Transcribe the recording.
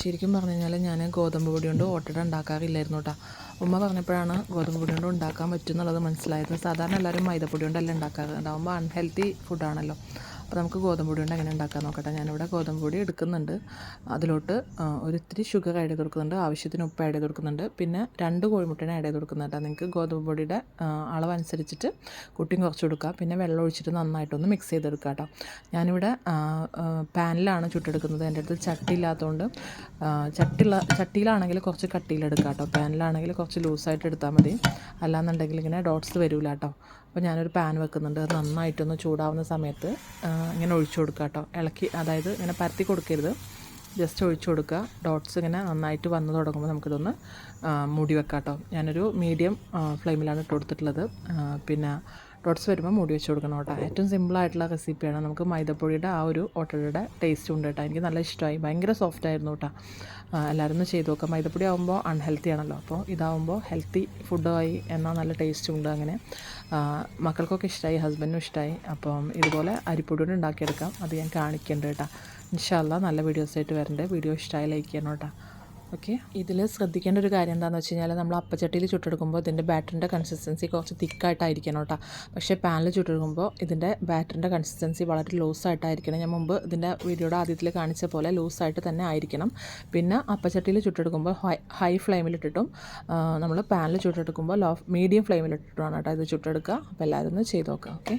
ശരിക്കും പറഞ്ഞു കഴിഞ്ഞാൽ ഞാൻ ഗോതമ്പ് പൊടി കൊണ്ട് ഓട്ടട ഉണ്ടാക്കാറില്ലായിരുന്നു കേട്ടോ ഉമ്മ പറഞ്ഞപ്പോഴാണ് ഗോതമ്പ് പൊടി കൊണ്ട് ഉണ്ടാക്കാൻ പറ്റും എന്നുള്ളത് മനസ്സിലായത്. സാധാരണ എല്ലാവരും മൈദപ്പൊടി കൊണ്ടല്ല ഉണ്ടാക്കാറ്. ഉണ്ടാകുമ്പോൾ അൺഹെൽത്തി ഫുഡാണല്ലോ അപ്പോൾ നമുക്ക് ഗോതമ്പ് പൊടി കൊണ്ട് എങ്ങനെ ഉണ്ടാക്കാൻ നോക്കട്ടെ. ഞാനിവിടെ ഗോതമ്പ് പൊടി എടുക്കുന്നുണ്ട്. അതിലോട്ട് ഒരിത്തിരി ഷുഗർ ആഡ് ചെയ്ത് കൊടുക്കുന്നുണ്ട്. ആവശ്യത്തിന് ഉപ്പ് ആഡ് ചെയ്ത് കൊടുക്കുന്നുണ്ട്. പിന്നെ രണ്ട് കോഴിമുട്ടേനെ ആഡ് ചെയ്ത് കൊടുക്കുന്നുണ്ട് നിങ്ങൾക്ക് ഗോതമ്പ് പൊടിയുടെ അളവനുസരിച്ചിട്ട് കുട്ടിയും കുറച്ച് കൊടുക്കുക പിന്നെ വെള്ളം ഒഴിച്ചിട്ട് നന്നായിട്ടൊന്ന് മിക്സ് ചെയ്തെടുക്കുക കേട്ടോ. ഞാനിവിടെ പാനിലാണ് ചുട്ടെടുക്കുന്നത്. എന്റെ അടുത്ത് ചട്ടി ഇല്ലാത്തതുകൊണ്ട് ചട്ടിയുള്ള ചട്ടിയിലാണെങ്കിൽ കുറച്ച് കട്ടിയിലെടുക്കുക കേട്ടോ. പാനിലാണെങ്കിൽ കുറച്ച് ലൂസായിട്ട് എടുത്താൽ മതി. അല്ലാന്നുണ്ടെങ്കിൽ ഇങ്ങനെ ഡോട്ട്സ് വരില്ല കേട്ടോ. അപ്പോൾ ഞാനൊരു പാൻ വെക്കുന്നുണ്ട്. അത് നന്നായിട്ടൊന്ന് ചൂടാവുന്ന സമയത്ത് ഇങ്ങനെ ഒഴിച്ചു കൊടുക്കുക കേട്ടോ. ഇളക്കി അതായത് ഇങ്ങനെ പരത്തി കൊടുക്കരുത്. ജസ്റ്റ് ഒഴിച്ചു കൊടുക്കുക. ഡോട്ട്സ് ഇങ്ങനെ നന്നായിട്ട് വന്ന് തുടങ്ങുമ്പോൾ നമുക്കിതൊന്ന് മൂടി വെക്കാം കേട്ടോ. ഞാനൊരു മീഡിയം ഫ്ലെയിമിലാണ് ഇട്ട് കൊടുത്തിട്ടുള്ളത്. പിന്നെ ഡോട്ട്സ് വരുമ്പോൾ മൂടി വെച്ച് കൊടുക്കണം കേട്ടോ. ഏറ്റവും സിമ്പിളായിട്ടുള്ള റെസിപ്പിയാണ് നമുക്ക് മൈദപ്പൊടിയുടെ ആ ഒരു ഓട്ടയുടെ ടേസ്റ്റ് ഉണ്ട് കേട്ടോ. എനിക്ക് നല്ല ഇഷ്ടമായി. ഭയങ്കര സോഫ്റ്റ് ആയിരുന്നു കേട്ടോ. എല്ലാവരും ഒന്ന് ചെയ്ത് നോക്കാം. മൈദപ്പൊടി ആകുമ്പോൾ അൺഹെൽത്തി ആണല്ലോ. അപ്പോൾ ഇതാവുമ്പോൾ ഹെൽത്തി ഫുഡായി എന്നാൽ നല്ല ടേസ്റ്റ് ഉണ്ട് അങ്ങനെ. മക്കൾക്കൊക്കെ ഇഷ്ടമായി ഹസ്ബൻഡിനും ഇഷ്ടമായി അപ്പം ഇതുപോലെ അരിപ്പൊടി കൊണ്ട് ഉണ്ടാക്കിയെടുക്കാം. അത് ഞാൻ കാണിക്കേണ്ട കേട്ടോ. ഇൻഷാല്ല നല്ല വീഡിയോസായിട്ട് വരണ്ടേ. വീഡിയോ ഇഷ്ടമായി ലൈക്ക് ചെയ്യണം കേട്ടോ. ഓക്കെ ഇതിൽ ശ്രദ്ധിക്കേണ്ട ഒരു കാര്യം എന്താണെന്ന് വെച്ച് കഴിഞ്ഞാൽ നമ്മൾ അപ്പച്ചട്ടിയിൽ ചുട്ടെടുക്കുമ്പോൾ ഇതിന്റെ ബാറ്ററിന്റെ കൺസിസ്റ്റൻസി കുറച്ച് തിക്കായിട്ടായിരിക്കണം കേട്ടോ. പക്ഷേ പാനിൽ ചുട്ടെടുക്കുമ്പോൾ ഇതിന്റെ ബാറ്ററിന്റെ കൺസിസ്റ്റൻസി വളരെ ലൂസായിട്ടായിരിക്കണം ഞാൻ മുമ്പ് ഇതിന്റെ വീഡിയോയുടെ ആദ്യത്തിൽ കാണിച്ച പോലെ ലൂസായിട്ട് തന്നെ ആയിരിക്കണം. പിന്നെ അപ്പച്ചട്ടിയിൽ ചുട്ടെടുക്കുമ്പോൾ ഹൈ ഹൈ ഫ്ലെയിമിലിട്ടിട്ടും നമ്മൾ പാനിൽ ചുട്ടെടുക്കുമ്പോൾ ലോ മീഡിയം ഫ്ലെയിമിലിട്ടിട്ടുമാണ് കേട്ടോ ഇത് ചുട്ടെടുക്കുക. അപ്പോൾ എല്ലാവരും ഒന്ന് ചെയ്ത് നോക്കുക. ഓക്കെ